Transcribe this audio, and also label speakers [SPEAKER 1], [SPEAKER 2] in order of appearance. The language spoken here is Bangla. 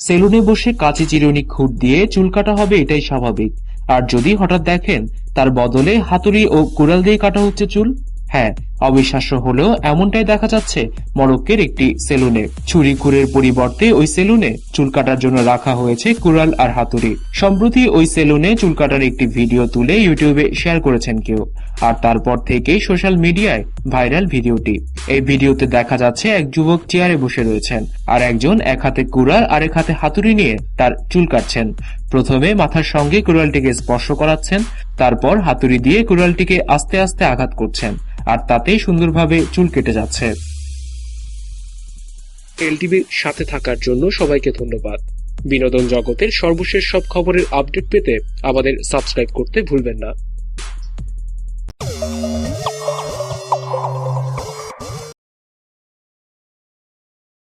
[SPEAKER 1] সেলুনে বসে কাঁচি চিরুনি খুঁট দিয়ে চুল কাটা হবে এটাই স্বাভাবিক। আর যদি হঠাৎ দেখেন, তার বদলে হাতুড়ি ও কুড়াল দিয়ে কাটা হচ্ছে চুল হ্যাঁ অবিশ্বাস্য হলেও এমনটাই দেখা যাচ্ছে। মরক্কের একটি সেলুনে। ছুরি কুরের পরিবর্তে ওই সেলুনে চুল কাটার জন্য রাখা হয়েছে কুড়াল আর হাতুড়ি। সম্প্রতি ওই সেলুনে চুল কাটার একটি ভিডিও তুলে ইউটিউবে শেয়ার করেছেন কেউ। আর তারপর থেকেই সোশ্যাল মিডিয়ায় ভাইরাল ভিডিওটি। এই ভিডিওতে দেখা যাচ্ছে এক যুবক চেয়ারে বসে রয়েছেন। আর একজন এক হাতে কুড়াল আর এক হাতে হাতুড়ি নিয়ে তার চুল কাটছেন। প্রথমে মাথার সঙ্গে কুড়ালটিকে স্পর্শ করাচ্ছেন, তারপর হাতুড়ি দিয়ে কুড়ালটিকে আস্তে আস্তে আঘাত করছেন, আর তাতেই সুন্দরভাবে চুল কেটে যাচ্ছে।
[SPEAKER 2] এলটিভির সাথে থাকার জন্য সবাইকে ধন্যবাদ। বিনোদন জগতের সর্বশেষ সব খবরের আপডেট পেতে আমাদের সাবস্ক্রাইব করতে ভুলবেন না।